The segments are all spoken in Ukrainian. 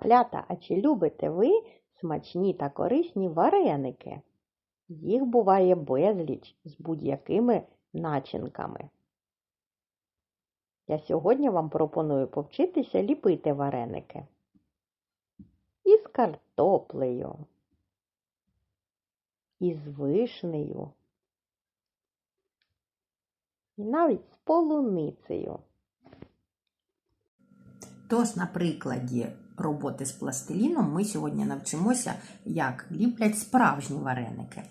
Малята, а чи любите ви смачні та корисні вареники? Їх буває безліч з будь-якими начинками. Я сьогодні вам пропоную повчитися ліпити вареники. Із картоплею, із вишнею, і навіть з полуницею. Тож, на прикладі роботи з пластиліном ми сьогодні навчимося, як ліплять справжні вареники.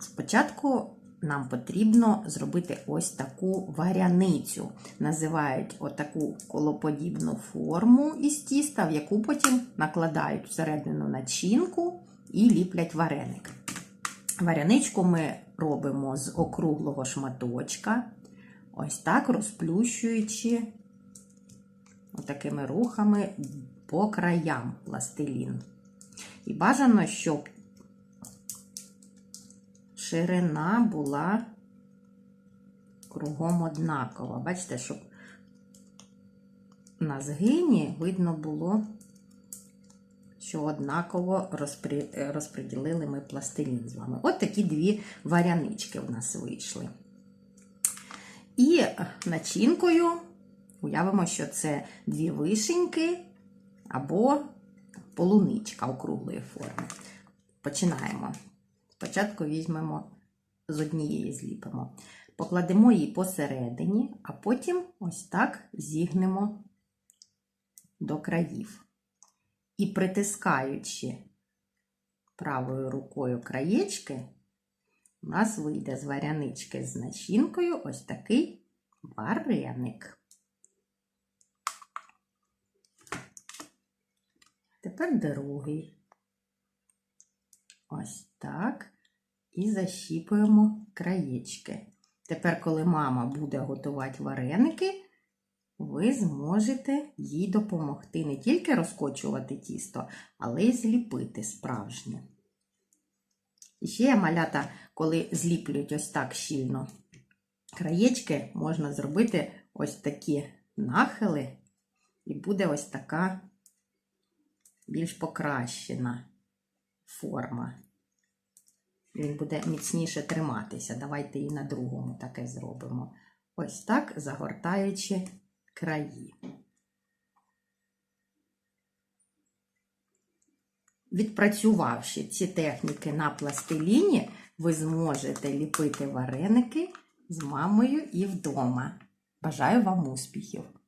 Спочатку нам потрібно зробити ось таку варяницю. Називають отаку колоподібну форму із тіста, в яку потім накладають всередину начинку і ліплять вареник. Варяничку ми робимо з округлого шматочка, ось так розплющуючи отакими рухами по краям пластилін. І бажано, щоб ширина була кругом однакова. Бачите, щоб на згині видно було, що однаково розпри... розподілили ми пластилін з вами. От такі дві варянички в нас вийшли. І начинкою Уявимо, що це дві вишеньки або полуничка округлої форми. Починаємо. Спочатку візьмемо з однієї зліпимо. Покладемо її посередині, а потім ось так зігнемо до країв. І притискаючи правою рукою краєчки, у нас вийде з варянички з начинкою ось такий вареник. Тепер другий. Ось так. І защіпуємо краєчки. Тепер, коли мама буде готувати вареники, ви зможете їй допомогти не тільки розкочувати тісто, але й зліпити справжнє. І ще я малята, коли зліплюють ось так щільно краєчки, можна зробити ось такі нахили, і буде ось така більш покращена форма. Він буде міцніше триматися. Давайте і на другому таке зробимо. Ось так, загортаючи краї. Відпрацювавши ці техніки на пластиліні, ви зможете ліпити вареники з мамою і вдома. Бажаю вам успіхів!